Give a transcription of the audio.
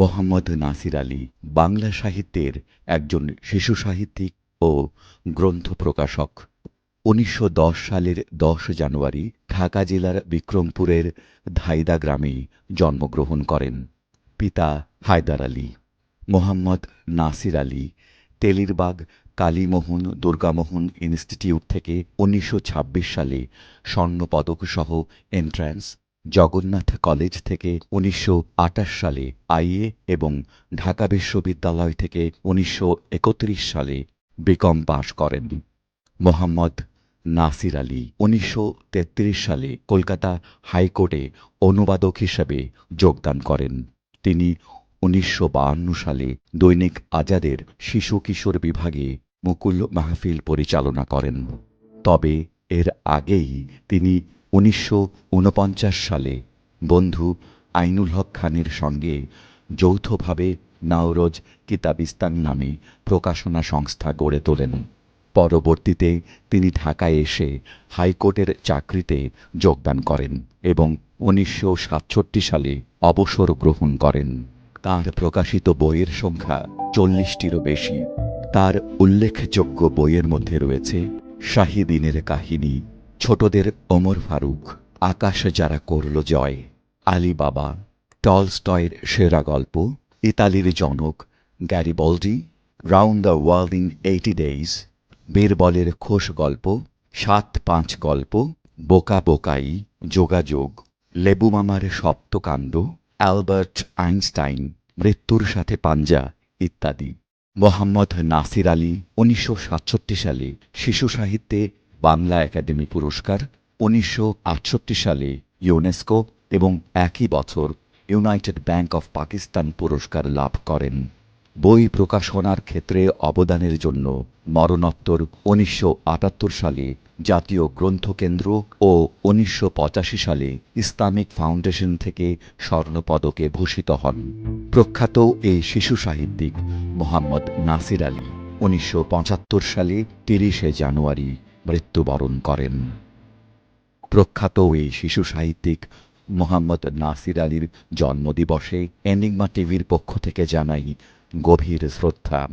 মোহাম্মদ নাসির আলী বাংলা সাহিত্যের একজন শিশু সাহিত্যিক ও গ্রন্থ প্রকাশক। উনিশশো দশ সালের দশ জানুয়ারি ঢাকা জেলার বিক্রমপুরের ধাইদা গ্রামে জন্মগ্রহণ করেন পিতা হায়দার আলী। মোহাম্মদ নাসির আলী তেলিরবাগ কালীমোহন দুর্গামোহন ইনস্টিটিউট থেকে উনিশশো ছাব্বিশ সালে স্বর্ণপদকসহ এন্ট্রান্স জগন্নাথ কলেজ থেকে উনিশশো আটাশ সালে আইএ এবং ঢাকা বিশ্ববিদ্যালয় থেকে উনিশশো একত্রিশ সালে বিকম পাশ করেন। মোহাম্মদ নাসির আলী উনিশশো তেত্রিশ সালে কলকাতা হাইকোর্টে অনুবাদক হিসেবে যোগদান করেন। তিনি উনিশশো সালে দৈনিক আজাদের শিশু কিশোর বিভাগে মুকুল মাহফিল পরিচালনা করেন। তবে এর আগেই তিনি উনিশশো ঊনপঞ্চাশ সালে বন্ধু আইনুল হক খানের সঙ্গে যৌথভাবে নাওরোজ কিতাবিস্তান নামে প্রকাশনা সংস্থা গড়ে তোলেন। পরবর্তীতে তিনি ঢাকায় এসে হাইকোর্টের চাকরিতে যোগদান করেন এবং উনিশশো সাতষট্টি সালে অবসর গ্রহণ করেন। তাঁর প্রকাশিত বইয়ের সংখ্যা চল্লিশটিরও বেশি। তার উল্লেখযোগ্য বইয়ের মধ্যে রয়েছে শাহিদিনের কাহিনী ছোটদের ওমর ফারুক, আকাশ যারা করল জয় আলী বাবা টলস্টয়ের সেরা গল্প, ইতালির জনক Garibaldi, round the world in eighty days, বীরবলের খোশ গল্প, সাত পাঁচ গল্প, বোকা বোকাই, যোগাযোগ, লেবু মামার সপ্তকাণ্ড অ্যালবার্ট আইনস্টাইন, মৃত্যুর সাথে পাঞ্জা ইত্যাদি। মোহাম্মদ নাসির আলী উনিশশো সাতষট্টি সালে শিশু সাহিত্যে বাংলা একাডেমি পুরস্কার উনিশশো আটষট্টি সালে ইউনেস্কো এবং একই বছর ইউনাইটেড ব্যাংক অফ পাকিস্তান পুরস্কার লাভ করেন। বই প্রকাশনার ক্ষেত্রে অবদানের জন্য মরণোত্তর উনিশশো আটাত্তর সালে জাতীয় গ্রন্থকেন্দ্র ও উনিশশো পঁচাশি সালে ইসলামিক ফাউন্ডেশন থেকে স্বর্ণপদকে ভূষিত হন। প্রখ্যাত এই শিশু সাহিত্যিক মোহাম্মদ নাসির আলী উনিশশো পঁচাত্তর সালে তিরিশে জানুয়ারি মৃত্যুবরণ করেন। প্রখ্যাত এই শিশু সাহিত্যিক মোহাম্মদ নাসির আলীর জন্মদিবসে এনিগমা টিভির পক্ষ থেকে জানাই গভীর শ্রদ্ধা।